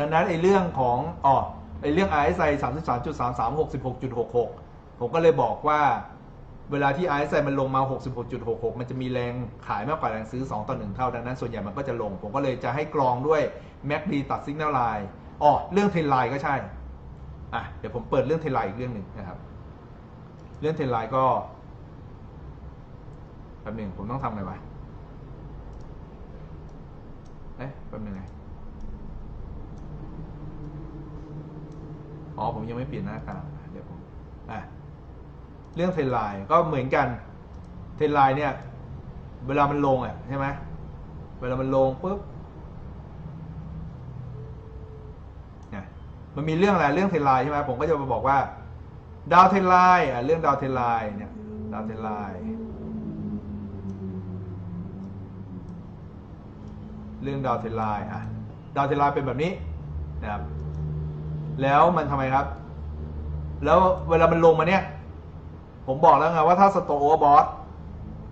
ดังนั้นไอ้เรื่องของอ๋อไอ้เรื่อง RSI 33.33 66.66 ผมก็เลยบอกว่าเวลาที่ RSI มันลงมา 66.66 มันจะมีแรงขายมากกว่าแรงซื้อ 2 ต่อ 1 เท่า ดังนั้นส่วนใหญ่มันก็จะลง ผมก็เลยจะให้กรองด้วย MACD ตัด Signal Line อ๋อ เรื่องเทรนไลน์ก็ใช่ อะ เดี๋ยวผมเปิดเรื่องเทรนไลน์อีกเรื่องหนึ่งนะครับ เรื่องเทรนไลน์ก็แป๊บหนึ่งผมต้องทำไงวะ เอ๊ะแป๊บหนึงไง อ๋อผมยังไม่เปลี่ยนหน้ากลาเดี๋ยวผมอะเรื่องเทรนไลน์ก็เหมือนกันเทรนไลน์เนี่ย เวลามันลงอะใช่ไหมเวลามันลงปุ๊บเนี่ยมันมีเรื่องอะไรเรื่องเทรนไลน์ใช่ไหมผมก็จะมาบอกว่า ดาวเทรนไลน์อะเรื่องดาวเทรนไลน์เนี่ยดาวเทรนไลน์เรื่องดาวเทรนไลน์อะดาวเทรนไลน์เป็นแบบนี้นะครับ แล้วมันทำไมครับ แล้วเวลามันลงมาเนี่ย ผมบอกแล้วไงว่าถ้าสโตโอเวอร์บอส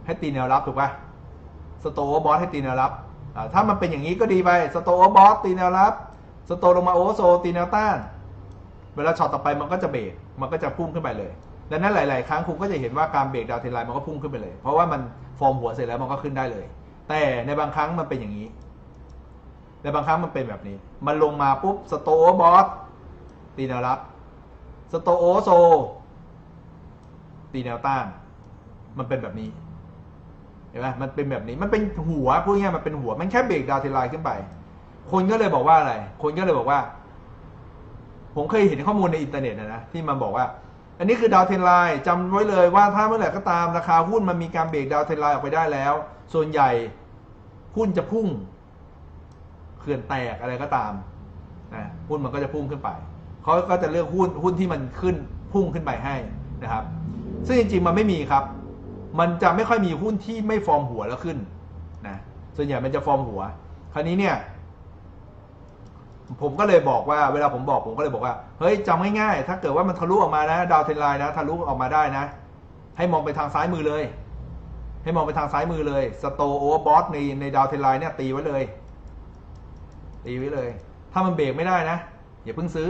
ให้ตีแนวรับถูกป่ะสโตโอเวอร์บอสให้ตีแนวรับ ถ้ามันเป็นอย่างนี้ก็ดีไป สโตโอเวอร์บอสตีแนวรับ สโตลงมาโอเวอร์โซตีแนวต้าน เวลาช็อตต่อไปมันก็จะเบรกมันก็จะพุ่งขึ้นไปเลย ดังนั้นหลาย ๆ ครั้งคุณก็จะเห็นว่าการเบรกดาวเทนไลน์มันก็พุ่งขึ้นไปเลย เพราะว่ามันฟอร์มหัวเสร็จแล้วมันก็ขึ้นได้เลย แต่ในบางครั้งมันเป็นอย่างนี้ ในบางครั้งมันเป็นแบบนี้ มันลงมาปุ๊บสโตโอเวอร์บอส ตีแนวรับ สโตโอโซ ตีแนวต้าน มันเป็นแบบนี้ เห็นไหมมันเป็นแบบนี้ มันเป็นหัวพูดง่ายๆมันเป็นหัว มันแค่เบรกดาวเทนไลน์ขึ้นไป คนก็เลยบอกว่าอะไร คนก็เลยบอกว่า ผมเคยเห็นข้อมูลในอินเทอร์เน็ตนะนะที่มันบอกว่า อันนี้คือดาวเทนไลน์จำไว้เลยว่าถ้าเมื่อไหร่ก็ตามราคาหุ้นมันมีการเบรกดาวเทนไลน์ออกไปได้แล้ว ส่วนใหญ่หุ้นจะพุ่งเขื่อนแตกอะไรก็ตามนะหุ้นมันก็จะพุ่งขึ้นไป เขาก็จะเลือกหุ้นหุ้นที่มันขึ้นพุ่งขึ้นไปให้นะครับ ซึ่งจริงๆมันไม่มีครับ มันจะไม่ค่อยมีหุ้นที่ไม่ฟอร์มหัวแล้วขึ้นนะส่วนใหญ่มันจะฟอร์มหัว คราวนี้เนี่ย ผมก็เลยบอกว่าเวลาผมบอกผมก็เลยบอกว่าเฮ้ยจำง่ายๆถ้าเกิดว่ามันทะลุออกมานะ ดาวเทนไลน์นะทะลุออกมาได้นะ ให้มองไปทางซ้ายมือเลย ให้มองไปทางซ้ายมือเลยสโตโอเวอร์บอสในในดาวเทนไลน์เนี่ยตีไว้เลยตีไว้เลย ถ้ามันเบรกไม่ได้นะอย่าเพิ่งซื้อ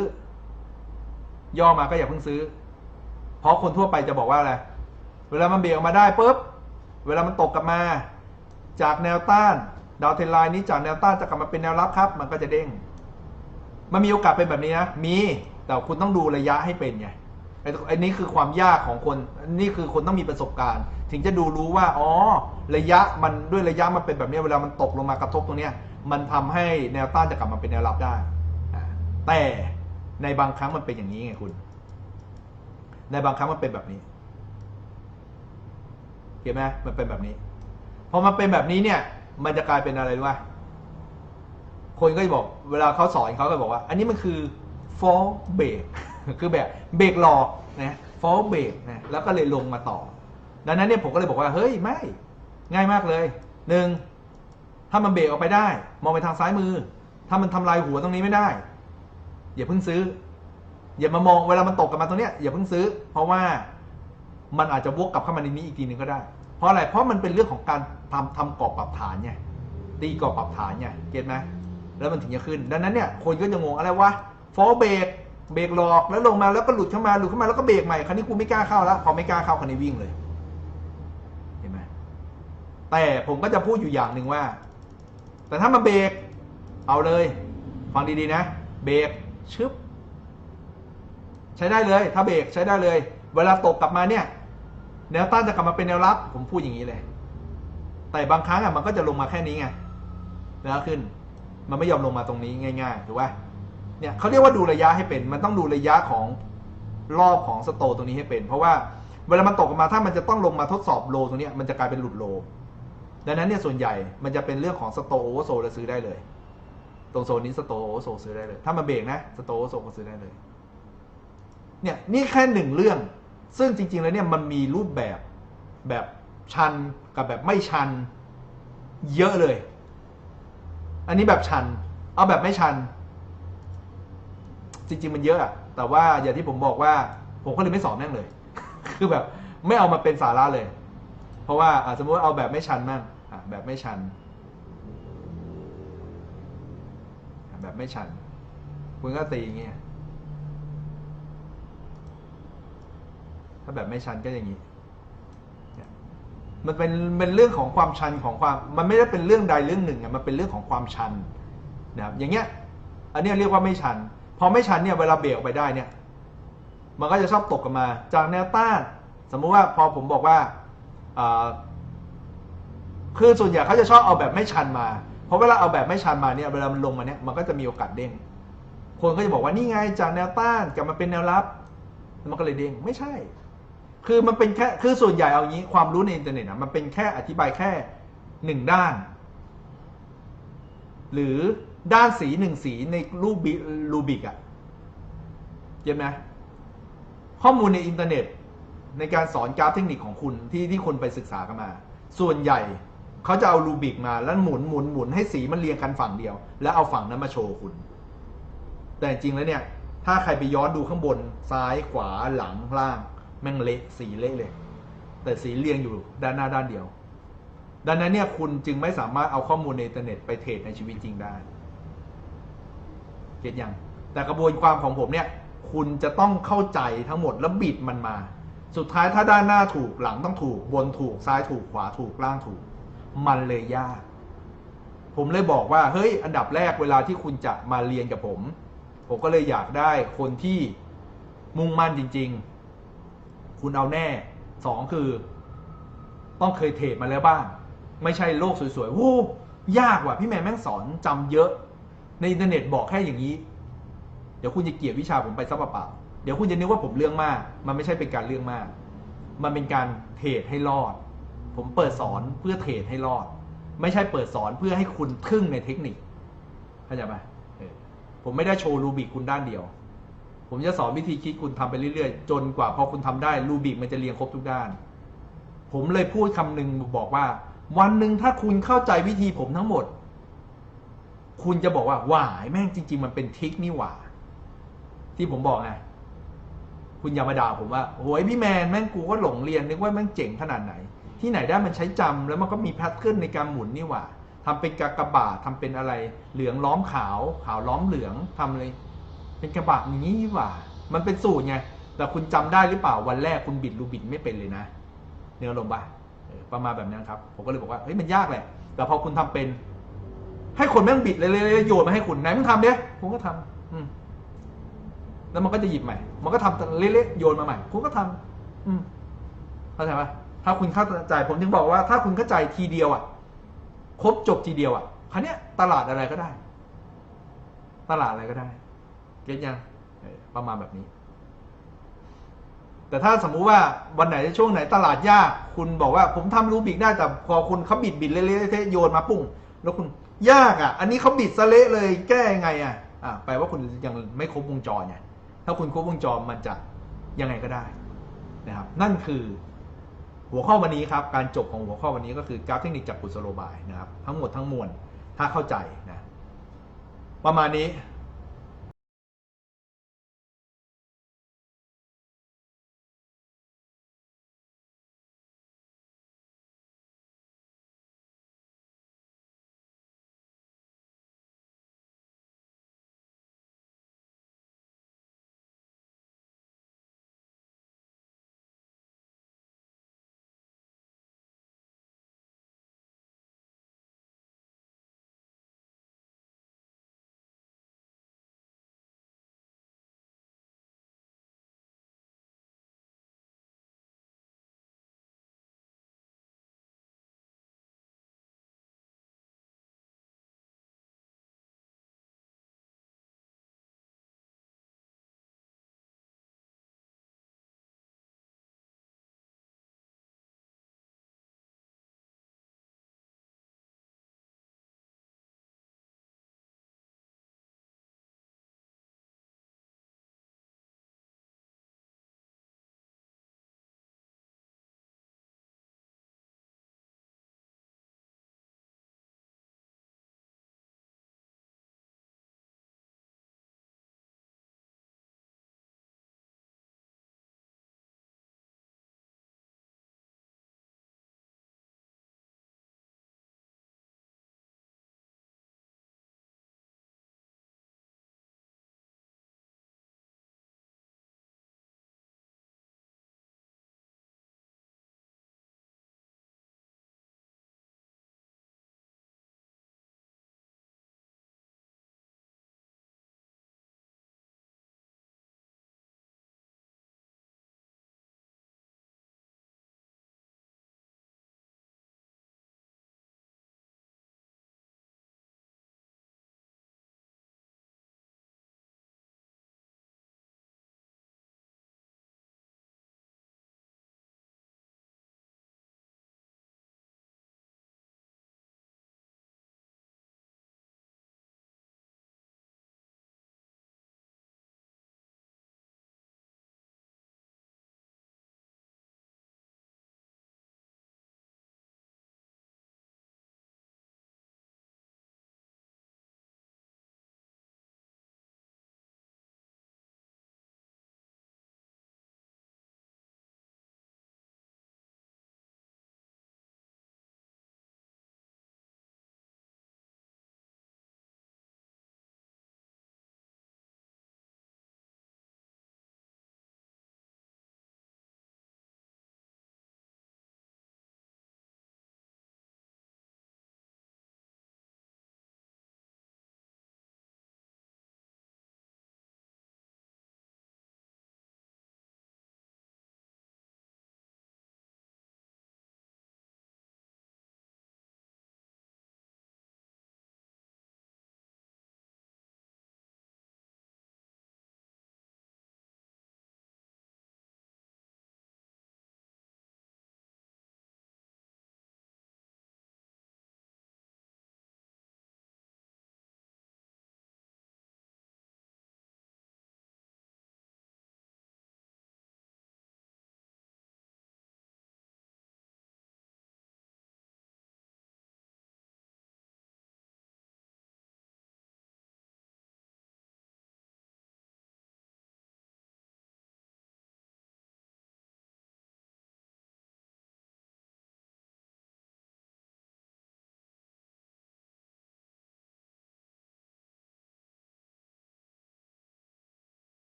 ย่อมาก็อย่าเพิ่งซื้อ เพราะคนทั่วไปจะบอกว่าอะไรเวลามันเบรกออกมาได้ปุ๊บเวลามันตกกลับมา จากแนวต้านดาวเทนไลน์นี้จากแนวต้านจะกลับมาเป็นแนวรับครับ มันก็จะเด้ง มันมีโอกาสเป็นแบบนี้นะมีแต่คุณต้องดูระยะให้เป็นไงไอ้ไอ้นี่คือความยากของคน นี่คือคนต้องมีประสบการณ์ ถึงจะดูรู้ว่า อ๋อ ระยะมันด้วยระยะมันเป็นแบบนี้ เวลามันตกลงมากระทบตรงเนี้ย มันทำให้แนวต้านจะกลับมาเป็นแนวรับได้ แต่ ในบางครั้งมันเป็นอย่างนี้ไงคุณ ในบางครั้งมันเป็นแบบนี้เห็นไหมมันเป็นแบบนี้ พอมันเป็นแบบนี้เนี่ย มันจะกลายเป็นอะไรรู้ไหมคนก็จะบอก เวลาเขาสอนเขาก็บอกว่า อันนี้มันคือ fall break คือแบบเบรกหลอกนะ fall break นะ แล้วก็เลยลงมาต่อ ดังนั้นเนี่ยผมก็เลยบอกว่า เฮ้ย ไม่ ง่ายมากเลย หนึ่ง ถ้ามันเบรกออกไปได้ มองไปทางซ้ายมือ ถ้ามันทำลายหัวตรงนี้ไม่ได้ อย่าเพิ่งซื้อ อย่ามามองเวลามันตกกลับมาตรงเนี้ยอย่าเพิ่งซื้อ เพราะว่ามันอาจจะวกกลับเข้ามาในนี้อีกทีหนึ่งก็ได้ เพราะอะไรเพราะมันเป็นเรื่องของการทำทำกรอบปรับฐานไงตีกรอบปรับฐานไงเก็ตไหมแล้วมันถึงจะขึ้น ดังนั้นเนี่ยคนก็จะงงอะไรวะฟอเบรกเบรกหลอกแล้วลงมาแล้วก็หลุดเข้ามาหลุดเข้ามาแล้วก็เบรกใหม่คราวนี้กูไม่กล้าเข้าแล้วพอไม่กล้าเข้าคราวนี้วิ่งเลยเห็นไหมแต่ผมก็จะพูดอยู่อย่างหนึ่งว่า แต่ถ้ามันเบรกเอาเลย ฟังดีๆนะ เบรก ชึบใช้ได้เลย ถ้าเบรกใช้ได้เลย เวลาตกกลับมาเนี่ยแนวต้านจะกลับมาเป็นแนวรับ ผมพูดอย่างนี้เลย แต่บางครั้งอะมันก็จะลงมาแค่นี้ไงแล้วขึ้น มันไม่ยอมลงมาตรงนี้ง่ายๆถูกป่ะเนี่ยเขาเรียกว่าดูระยะให้เป็น มันต้องดูระยะของรอบของสโตตรงนี้ให้เป็น เพราะว่าเวลามันตกกลับมาถ้ามันจะต้องลงมาทดสอบโลตรงนี้มันจะกลายเป็นหลุดโล ดังนั้นเนี่ยส่วนใหญ่มันจะเป็นเรื่องของสโตโอเวอร์โซแล้วซื้อได้เลย ตรงโซนนี้สโตโอเวอร์โซซื้อได้เลย ถ้ามันเบรกนะสโตโอเวอร์โซก็ซื้อได้เลย เนี่ยนี่แค่หนึ่งเรื่อง ซึ่งจริง ๆ แล้วเนี่ยมันมีรูปแบบแบบชันกับแบบไม่ชัน เยอะเลย อันนี้แบบชัน เอาแบบไม่ชัน จริง ๆ มันเยอะอะแต่ว่าอย่างที่ผมบอกว่า ผมก็เลยไม่สอนแม่งเลย คือแบบไม่เอามาเป็นสาระเลย เพราะว่าสมมติเอาแบบไม่ชันมั่งอะแบบไม่ชัน แบบไม่ชัน คุณก็ตีอย่างเงี้ยถ้าแบบไม่ชันก็อย่างนี้ มันเป็นเป็นเรื่องของความชันของความ มันไม่ได้เป็นเรื่องใดเรื่องหนึ่งอะมันเป็นเรื่องของความชันนะครับอย่างเงี้ย อันนี้เรียกว่าไม่ชัน พอไม่ชันเนี่ยเวลาเบรกไปได้เนี่ย มันก็จะชอบตกกันมา จากแนวต้าน สมมุติว่าพอผมบอกว่าคือส่วนใหญ่เขาจะชอบเอาแบบไม่ชันมา ราะเวลาเอาแบบไม่ชันมาเนี่ยเวลามันลงมาเนี่ยมันก็จะมีโอกาสเด้งคนก็จะบอกว่านี่ไงจากแนวต้านกลับมาเป็นแนวรับมันก็เลยเด้งไม่ใช่ คือมันเป็นแค่คือส่วนใหญ่เอางี้ความรู้ในอินเทอร์เน็ตอะมันเป็นแค่อธิบายแค่หนึ่งด้าน หรือด้านสีหนึ่งสีในรูปบิรูบิกอะเห็นไหมข้อมูลในอินเทอร์เน็ตในการสอนกราฟเทคนิคของคุณที่ที่คนไปศึกษากันมา ส่วนใหญ่ เขาจะเอารูบิกมาแล้วหมุนหมุนหมุนให้สีมันเรียงกันฝั่งเดียว แล้วเอาฝั่งนั้นมาโชว์คุณ แต่จริงแล้วเนี่ย ถ้าใครไปย้อนดูข้างบนซ้ายขวาหลังล่าง แม่งเละสีเละเลย แต่สีเรียงอยู่ด้านหน้าด้านเดียว ดังนั้นเนี่ยคุณจึงไม่สามารถเอาข้อมูลในอินเทอร์เน็ตไปเทรดในชีวิตจริงได้เก็ตยังแต่กระบวนความของผมเนี่ย คุณจะต้องเข้าใจทั้งหมดแล้วบิดมันมา สุดท้ายถ้าด้านหน้าถูกหลังต้องถูกบนถูกซ้ายถูกขวาถูกล่างถูก มันเลยยาก ผมเลยบอกว่า เฮ้ย อันดับแรกเวลาที่คุณจะมาเรียนกับผม ผมก็เลยอยากได้คนที่มุ่งมั่นจริง ๆ คุณเอาแน่สองคือ ต้องเคยเทรดมาแล้วบ้าง ไม่ใช่โลกสวยๆวู้ยากว่ะพี่แมนแม่งสอนจำเยอะ ในอินเทอร์เน็ตบอกแค่อย่างนี้ เดี๋ยวคุณจะเกลียดวิชาผมไปซะเปล่าๆเดี๋ยวคุณจะนึกว่าผมเรื่องมาก มันไม่ใช่เป็นการเรื่องมาก มันเป็นการเทรดให้รอด ผมเปิดสอนเพื่อเทรดให้รอด ไม่ใช่เปิดสอนเพื่อให้คุณทึ่งในเทคนิคเข้าใจไหมผมไม่ได้โชว์รูบิกคุณด้านเดียว ผมจะสอนวิธีคิดคุณทำไปเรื่อยๆ จนกว่าพอคุณทำได้รูบิกมันจะเรียงครบทุกด้าน ผมเลยพูดคำหนึ่งบอกว่า วันหนึ่งถ้าคุณเข้าใจวิธีผมทั้งหมด คุณจะบอกว่าหวายแม่งจริง ๆ มันเป็นทิคนี่หว่า ที่ผมบอกไงคุณอย่ามาด่าผมว่าโอ้ยพี่แมนแม่งกูก็หลงเรียนนึกว่าแม่งเจ๋งขนาดไหน ที่ไหนได้มันใช้จำแล้วมันก็มีแพทเทิร์นในการหมุนนี่หว่าทำเป็นกากบาททำเป็นอะไร เหลืองล้อมขาว ขาวล้อมเหลืองทำเลย เป็นกระบะอย่างนี้นี่หว่า มันเป็นสูตรไง แต่คุณจำได้หรือเปล่าวันแรกคุณบิดรูบิดไม่เป็นเลยนะ เนื้อลมณ์ป่ะเออประมาณแบบนั้นครับ ผมก็เลยบอกว่าเฮ้ยมันยากแหละ แต่พอคุณทำเป็น ให้คนแม่งบิดเลยๆๆโยนมาให้คุณไหนมึงทำเนี้ยผมก็ทำอืมแล้วมันก็จะหยิบใหม่ มันก็ทำเละๆโยนมาใหม่ คุณก็ทำอืมเข้าใจปะ ถ้าคุณเข้าใจผมถึงบอกว่าถ้าคุณเข้าใจทีเดียวอะครบจบทีเดียวอะคันนี้ยตลาดอะไรก็ได้ ตลาดอะไรก็ได้ เก็ตยังประมาณแบบนี้ แต่ถ้าสมมุติว่าวันไหนช่วงไหนตลาดยาก คุณบอกว่าผมทำรูบิกได้แต่พอคุณเขาบิดบิดเละๆเทะโยนมาปุ้งแล้วคุณยากอะ อันนี้เขาบิดสะเละเลยแก้ยังไงอะอะแปลว่าคุณยังไม่ครบวงจรไงถ้าคุณครบวงจรมันจะยังไงก็ได้นะครับ นั่นคือ หัวข้อวันนี้ครับการจบของหัวข้อวันนี้ก็คือกราฟเทคนิคจากกุศโลบายนะครับ ทั้งหมดทั้งมวลถ้าเข้าใจนะประมาณนี้